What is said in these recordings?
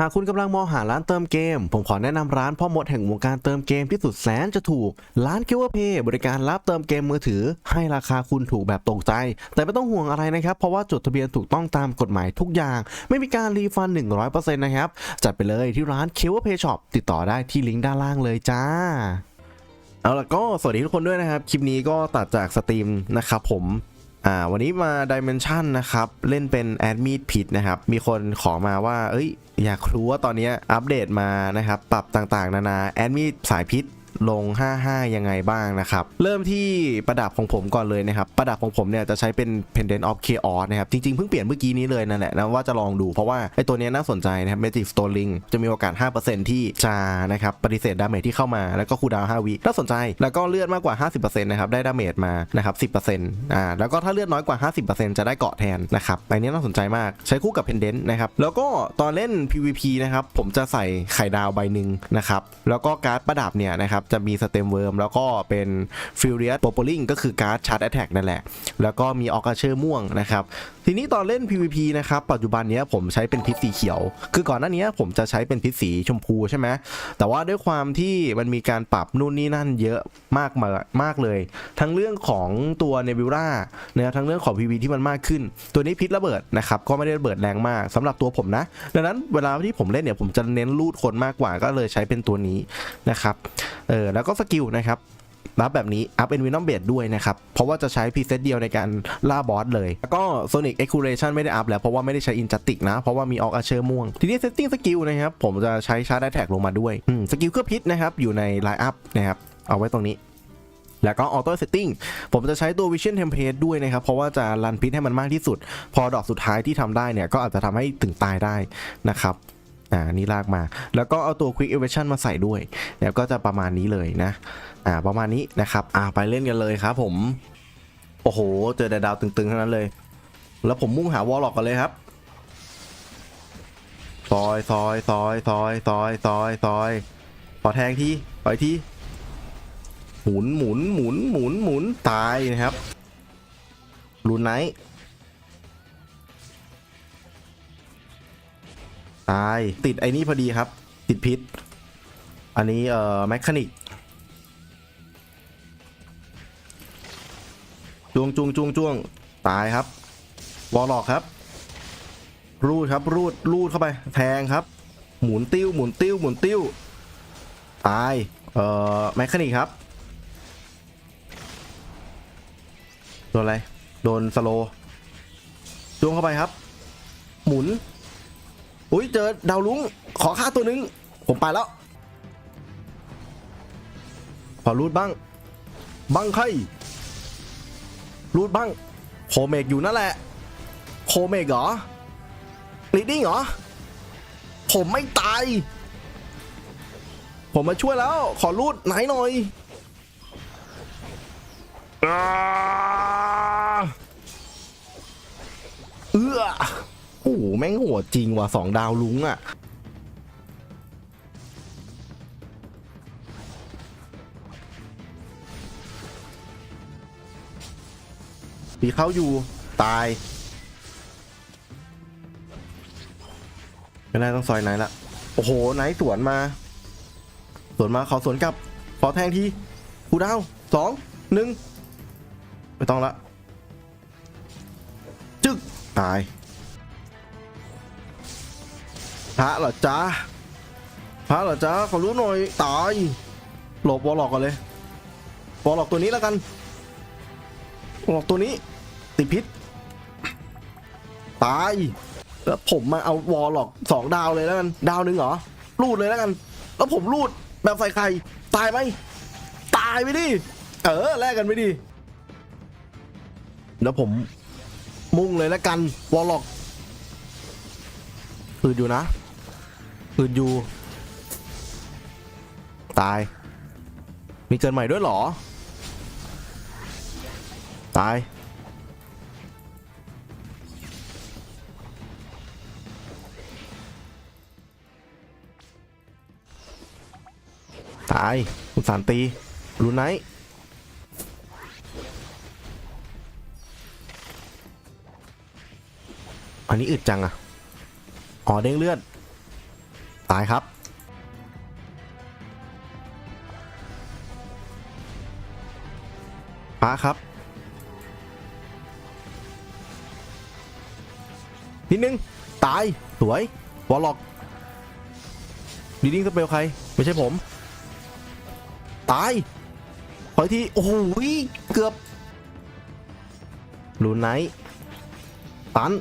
หากคุณกำลังมองหาร้านเติมเกม ผมขอแนะนำร้านพ่อมดแห่งวงการเติมเกมที่สุดแสนจะถูก ร้านคิวเพย์บริการรับเติมเกมมือถือ ให้ราคาคุณถูกแบบตกใจ แต่ไม่ต้องห่วงอะไรนะครับ เพราะว่าจดทะเบียนถูกต้องตามกฎหมายทุกอย่าง ไม่มีการรีฟัน 100%นะครับ จัดไปเลยที่ร้านคิวเพย์ช็อปติดต่อได้ที่ลิงก์ด้านล่างเลยจ้าเอาละก็สวัสดีทุกคนด้วยนะครับ คลิปนี้ก็ตัดจากสตรีมนะครับผมอ่าวันนี้มา Dimension นะครับ เล่นเป็นแอดมิดผิดนะครับ มีคนขอมาว่า เอ้ย อยากรู้ว่าตอนนี้อัปเดตมานะครับ ปรับต่างๆ นานา แอดมีสายพิษ ลง 55 ยังไงบ้างนะครับ เริ่มที่ประดับของผมก่อนเลยนะครับ ประดับของผมเนี่ยจะใช้เป็น Pendant of Chaos นะครับ จริงๆ เพิ่งเปลี่ยนเมื่อกี้นี้เลยนั่นแหละนะว่าจะลองดูเพราะว่าไอ้ตัวเนี้ยน่าสนใจนะครับ Magic Stoling จะมีโอกาส 5%ที่จะนะครับปฏิเสธดาเมจที่เข้ามาแล้วก็คูดาว 5 วิน่าสนใจ แล้วก็เลือดมากกว่า 50%นะครับได้ดาเมจมานะครับ 10%อ่าแล้วก็ถ้าเลือดน้อยกว่า 50%จะได้เกาะแทนนะครับอันนี้น่าสนใจมากใช้คู่กับ Pendant นะครับแล้วก็ตอนเล่น PVP นะครับผมจะใส่ไข่ดาวใบหนึ่งนะครับแล้วก็การ์ดประดับเนี่ยนะครับจะมีสเต็มเวิร์มแล้วก็เป็น Furious p o p o l i n g ก็คือการ์ดชาร์จแอทแทกนั่นแหละ แล้วก็มีออกาเชอร์ม่วงนะครับ ทีนี้ตอนเล่น PVP นะครับปัจจุบันนี้ผมใช้เป็นพิษสีเขียว คือก่อนหน้านี้ผมจะใช้เป็นพิษสีชมพูใช่ไหมแต่ว่าด้วยความที่มันมีการปรับนู่นนี่นั่นเยอะมากมามากเลย ทั้งเรื่องของตัวเนบิ u ล่านะครับทั้งเรื่องของ PVP ที่มันมากขึ้น ตัวนี้พิษระเบิดนะครับก็ไม่ได้ระเบิดแรงมากสำหรับตัวผมนะ ดังนั้นเวลาที่ผมเล่นเนี่ยผมจะเน้นลูดคนมากกว่าก็เลยใช้เป็นตัวนี้นะครับเออแล้วก็สกิลนะครับ รับแบบนี้อัพเอ็นวินอมเบดด้วยนะครับ เพราะว่าจะใช้พรีเซตเดียวในการล่าบอสเลย แล้วก็ Sonic Exculation ไม่ได้อัพแล้วเพราะว่าไม่ได้ใช้อินจัติกนะ เพราะว่ามีออกอาเชอร์ม่วง ทีนี้เซตติ้งสกิลนะครับ ผมจะใช้ชาร์จแท็กลงมาด้วยสกิลเครื่อพิษนะครับอยู่ในไลน์อัพนะครับเอาไว้ตรงนี้แล้วก็ออโต้เซตติ้งผมจะใช้ตัว Vision Template ด้วยนะครับ เพราะว่าจะรันพิษให้มันมากที่สุด พอดอกสุดท้ายที่ทำได้เนี่ย ก็อาจจะทำให้ถึงตายได้นะครับ อ่า นี่ลากมา แล้วก็เอาตัว Quick Evasion มาใส่ด้วย แล้วก็จะประมาณนี้เลยนะ อ่าประมาณนี้นะครับ อ่าไปเล่นกันเลยครับ ผม โอ้โห เจอแต่ดาวตึงๆเทั้งนั้นเลย แล้วผมมุ่งหาวอลล็อกกันเลยครับซอยซอยซอยซอยซอยซอยซอยขอแทงทีขออีกทีหมุนหมุนหมุนหมุนหมุนตายนะครับลูนไนท์ตายติดไอ้นี่พอดีครับ ติดพิษ อันนี้เอ่อแมคคานิก จวงจวงจวงจวงตายครับวอลล็อกครับ รูดครับรูดรูดเข้าไป แทงครับ หมุนติ้วหมุนติ้วหมุนติ้วตายเอ่อแมคคานิกครับโดนอะไรโดนสโลว์จวงเข้าไปครับ หมุนอุ้ยเจอดาวลุงขอค่าตัวนึง ผมไปแล้ว ขอรูดบ้าง บ้างใคร รูดบ้างโคเมกอยู่นั่นแหละ โคเมกเหรอลีดดิ้งเหรอ ผมไม่ตาย ผมมาช่วยแล้ว ขอรูดไหนหน่อยเอื้อโอ้โหแม่งโหดจริงว่ะสองดาวลุงอะะปีเขาอยู่ตายไม่ได้ต้องซอยไหนละโอ้โหไหนสวนมา สวนมาขอสวนกลับ ขอแทงทีกูดาวสองหนึ่งไม่ต้องละ จึกตายพระเหรอจ้าพระเหรอจ้าขอรู้หน่อยตายหลบวอลล็อกก่อนเลยวอลล็อกตัวนี้แล้วกัน ออกตัวนี้ ติดพิษ ตายแล้วผมมาเอาวอลล็อกสองดาวเลยแล้วกันดาวหนึ่งเหรอรูดเลยแล้วกัน แล้วผมรูดแบบใส่ไข่ตายไหมตายไปดิเออแลกกันไปดิแล้วผมมุ่งเลยแล้วกันวอลล็อกอืดอยู่นะอืดอยู่ ตาย มีเกินใหม่ด้วยเหรอ ตาย ตายคุณสารตีรูไนท์อันนี้อึดจังอะอ๋อเด้งเลือด ตายครับพระครับ นิดนึง ตาย สวย วอลล็อกดีดิ้งสเปลใคร ไม่ใช่ผม ตายขออีกทีโอ้โหเกือบลูนไนท์ตัน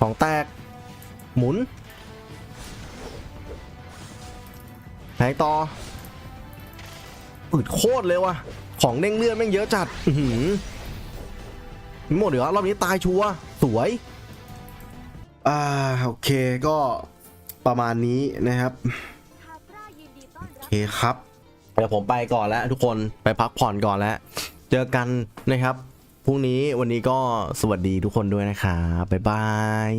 ของแตก หมุนแทงต่ออึดโคตรเลยว่ะ ของเด้งเลือดแม่งเยอะจัด หมดเหรอรอบนี้ตายชัวสวย อ่าโอเคก็ประมาณนี้นะครับโอเคครับเดี๋ยวผมไปก่อนแล้วทุกคนไปพักผ่อนก่อนแล้ว เจอกันนะครับพรุ่งนี้วันนี้ก็สวัสดีทุกคนด้วยนะครับบ๊ายบาย